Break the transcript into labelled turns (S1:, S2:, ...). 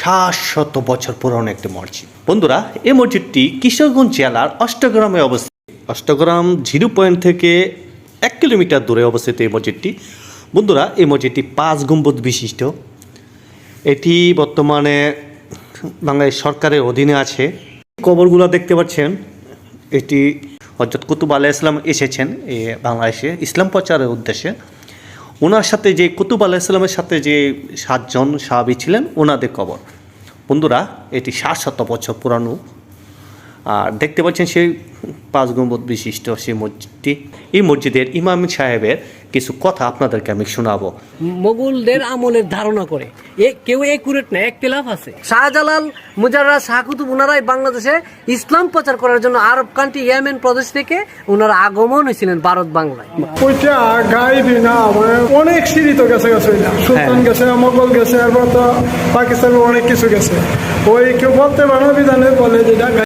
S1: সাতশত বছর পুরনো একটি মসজিদ। বন্ধুরা, এই মসজিদটি কিশোরগঞ্জ জেলার অষ্টগ্রামে অবস্থিত। অষ্টগ্রাম জিরো পয়েন্ট থেকে এক কিলোমিটার দূরে অবস্থিত এই মসজিদটি। বন্ধুরা, এই মসজিদটি পাঁচ গম্বুজ বিশিষ্ট। এটি বর্তমানে বাংলাদেশ সরকারের অধীনে আছে। কবরগুলো দেখতে পাচ্ছেন। এটি হজরত কুতুব আলাহ ইসলাম এসেছেন এ বাংলাদেশে ইসলাম প্রচারের উদ্দেশ্যে। ওনার সাথে যে কুতুব আলাইসাল্লামের সাথে যে সাতজন সাহাবি ছিলেন, ওনাদের কবর। বন্ধুরা, এটি সাত শত বছর পুরানো আর দেখতে পাচ্ছেন সেই পাঁচ গম্বুজ বিশিষ্ট সেই মসজিদটি। এই মসজিদের ইমাম সাহেবের কিছু কথা আপনাদেরকে আমি শোনাবো।
S2: মোগলদের আমলের ধারণা করে। এ কেউ একুরেট না একতেলাফ আছে। শাহজালাল মুজাররা শাহ কুতুব ওনারাই বাংলাদেশে ইসলাম প্রচার করার জন্য আরব কান্ট্রি ইয়েমেন প্রদেশ থেকে ওনারা আগমন হয়েছিলেন ভারত বাংলায়।
S3: ওইটা গাইবি না মানে অনেক সিঁড়ি তো গেছে গেছে সুলতান গেছে মোগল গেছে এরপর তো পাকিস্তানের অনেক কিছু গেছে। ওই কেউ বলতে পারে বিধানে বলে যেটা